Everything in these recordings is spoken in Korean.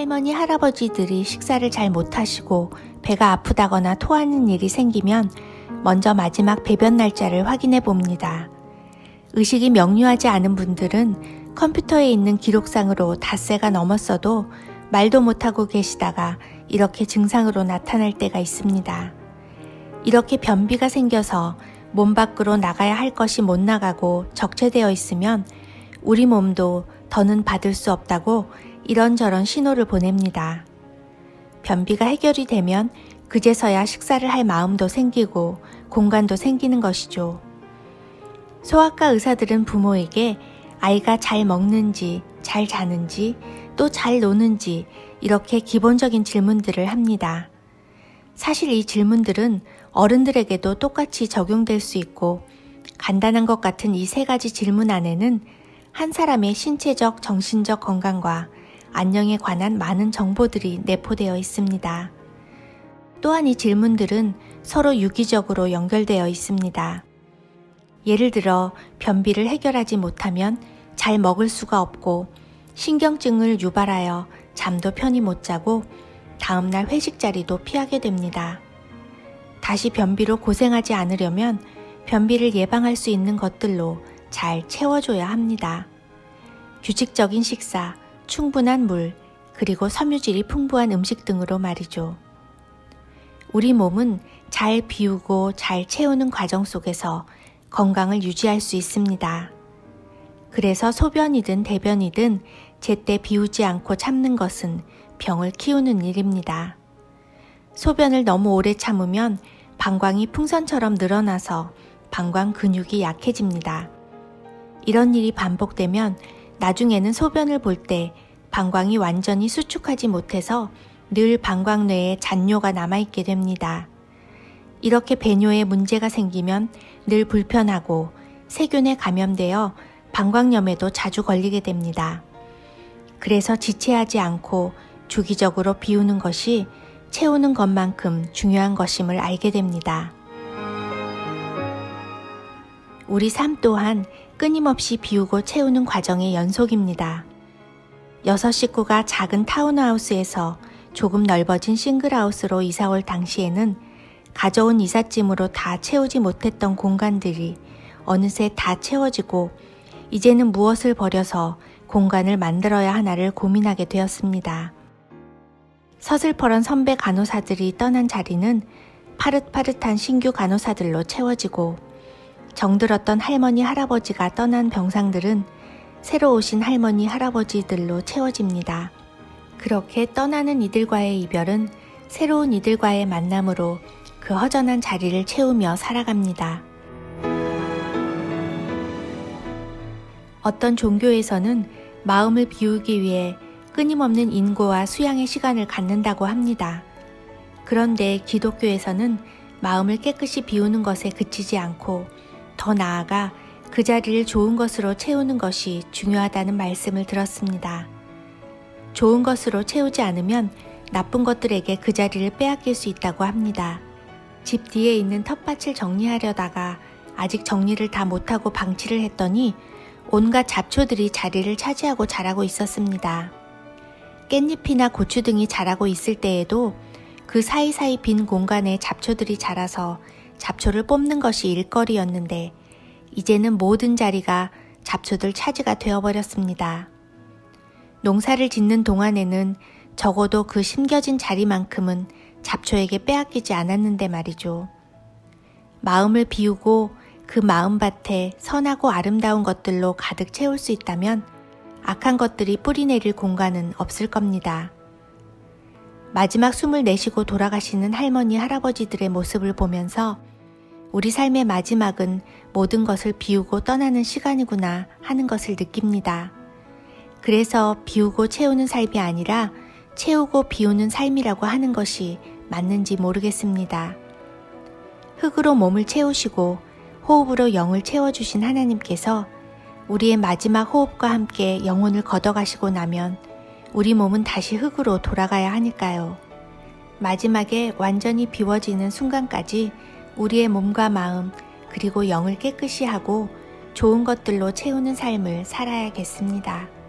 할머니, 할아버지들이 식사를 잘 못하시고 배가 아프다거나 토하는 일이 생기면 먼저 마지막 배변 날짜를 확인해 봅니다. 의식이 명료하지 않은 분들은 컴퓨터에 있는 기록상으로 닷새가 넘었어도 말도 못하고 계시다가 이렇게 증상으로 나타날 때가 있습니다. 이렇게 변비가 생겨서 몸 밖으로 나가야 할 것이 못 나가고 적체되어 있으면 우리 몸도 더는 받을 수 없다고 이런저런 신호를 보냅니다. 변비가 해결이 되면 그제서야 식사를 할 마음도 생기고 공간도 생기는 것이죠. 소아과 의사들은 부모에게 아이가 잘 먹는지, 잘 자는지, 또 잘 노는지 이렇게 기본적인 질문들을 합니다. 사실 이 질문들은 어른들에게도 똑같이 적용될 수 있고 간단한 것 같은 이 세 가지 질문 안에는 한 사람의 신체적, 정신적 건강과 안녕에 관한 많은 정보들이 내포되어 있습니다. 또한 이 질문들은 서로 유기적으로 연결되어 있습니다. 예를 들어 변비를 해결하지 못하면 잘 먹을 수가 없고 신경증을 유발하여 잠도 편히 못 자고 다음날 회식 자리도 피하게 됩니다. 다시 변비로 고생하지 않으려면 변비를 예방할 수 있는 것들로 잘 채워줘야 합니다. 규칙적인 식사, 충분한 물, 그리고 섬유질이 풍부한 음식 등으로 말이죠. 우리 몸은 잘 비우고 잘 채우는 과정 속에서 건강을 유지할 수 있습니다. 그래서 소변이든 대변이든 제때 비우지 않고 참는 것은 병을 키우는 일입니다. 소변을 너무 오래 참으면 방광이 풍선처럼 늘어나서 방광 근육이 약해집니다. 이런 일이 반복되면 나중에는 소변을 볼 때 방광이 완전히 수축하지 못해서 늘 방광 뇌에 잔뇨가 남아있게 됩니다. 이렇게 배뇨에 문제가 생기면 늘 불편하고 세균에 감염되어 방광염에도 자주 걸리게 됩니다. 그래서 지체하지 않고 주기적으로 비우는 것이 채우는 것만큼 중요한 것임을 알게 됩니다. 우리 삶 또한 끊임없이 비우고 채우는 과정의 연속입니다. 여섯 식구가 작은 타운하우스에서 조금 넓어진 싱글하우스로 이사올 당시에는 가져온 이삿짐으로 다 채우지 못했던 공간들이 어느새 다 채워지고 이제는 무엇을 버려서 공간을 만들어야 하나를 고민하게 되었습니다. 서슬퍼런 선배 간호사들이 떠난 자리는 파릇파릇한 신규 간호사들로 채워지고 정들었던 할머니 할아버지가 떠난 병상들은 새로 오신 할머니 할아버지들로 채워집니다. 그렇게 떠나는 이들과의 이별은 새로운 이들과의 만남으로 그 허전한 자리를 채우며 살아갑니다. 어떤 종교에서는 마음을 비우기 위해 끊임없는 인고와 수양의 시간을 갖는다고 합니다. 그런데 기독교에서는 마음을 깨끗이 비우는 것에 그치지 않고 더 나아가 그 자리를 좋은 것으로 채우는 것이 중요하다는 말씀을 들었습니다. 좋은 것으로 채우지 않으면 나쁜 것들에게 그 자리를 빼앗길 수 있다고 합니다. 집 뒤에 있는 텃밭을 정리하려다가 아직 정리를 다 못하고 방치를 했더니 온갖 잡초들이 자리를 차지하고 자라고 있었습니다. 깻잎이나 고추 등이 자라고 있을 때에도 그 사이사이 빈 공간에 잡초들이 자라서 잡초를 뽑는 것이 일거리였는데 이제는 모든 자리가 잡초들 차지가 되어버렸습니다. 농사를 짓는 동안에는 적어도 그 심겨진 자리만큼은 잡초에게 빼앗기지 않았는데 말이죠. 마음을 비우고 그 마음밭에 선하고 아름다운 것들로 가득 채울 수 있다면 악한 것들이 뿌리내릴 공간은 없을 겁니다. 마지막 숨을 내쉬고 돌아가시는 할머니, 할아버지들의 모습을 보면서 우리 삶의 마지막은 모든 것을 비우고 떠나는 시간이구나 하는 것을 느낍니다. 그래서 비우고 채우는 삶이 아니라 채우고 비우는 삶이라고 하는 것이 맞는지 모르겠습니다. 흙으로 몸을 채우시고 호흡으로 영을 채워주신 하나님께서 우리의 마지막 호흡과 함께 영혼을 걷어가시고 나면 우리 몸은 다시 흙으로 돌아가야 하니까요. 마지막에 완전히 비워지는 순간까지 우리의 몸과 마음 그리고 영을 깨끗이 하고 좋은 것들로 채우는 삶을 살아야겠습니다.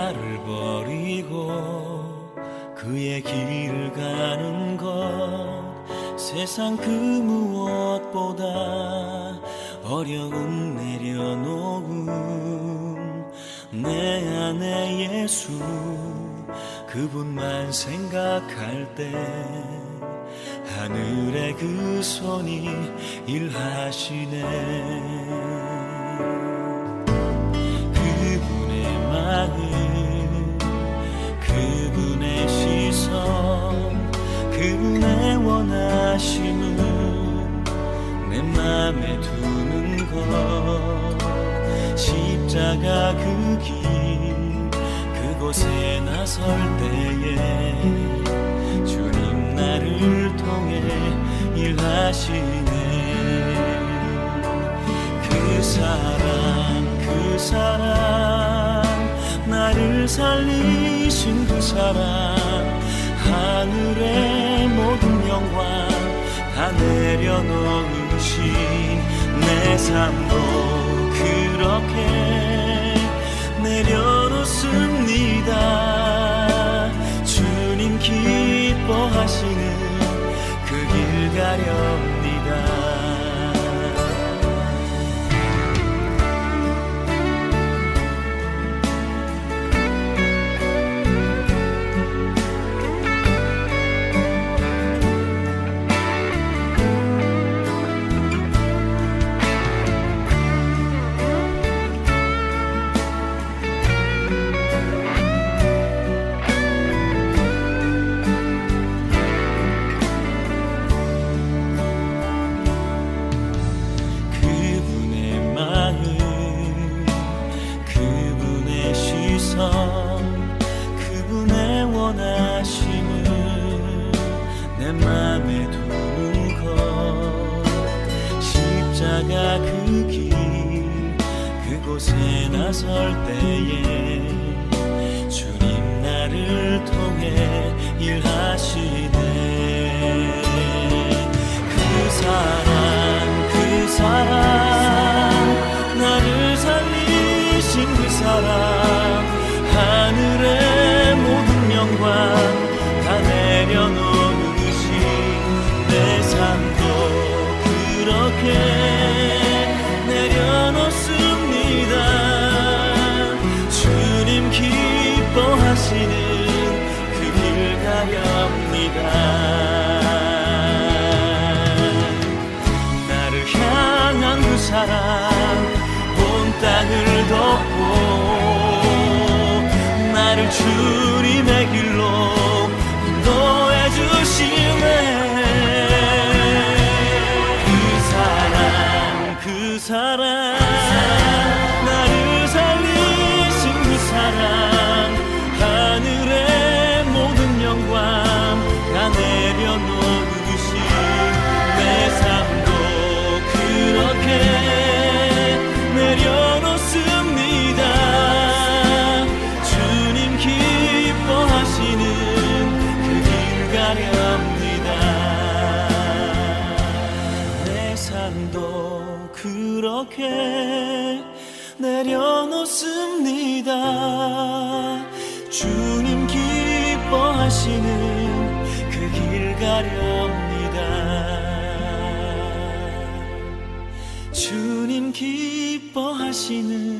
나를 버리고 그의 길을 가는 것. 세상 그 무엇보다 어려움 내려놓음. 내 안에 예수 그분만 생각할 때 하늘의 그 손이 일하시네. 그분의 원하심은 내 맘에 두는 것. 십자가 그 길 그곳에 나설 때에 주님 나를 통해 일하시네. 그 사랑 그 사랑 나를 살리신 그 사랑 하늘의 모든 영광 다 내려놓으신 내 삶도 그렇게 내려놓습니다 나설 때에 사랑 그렇게 내려놓습니다. 주님 기뻐하시는 그 길 가렵니다. 주님 기뻐하시는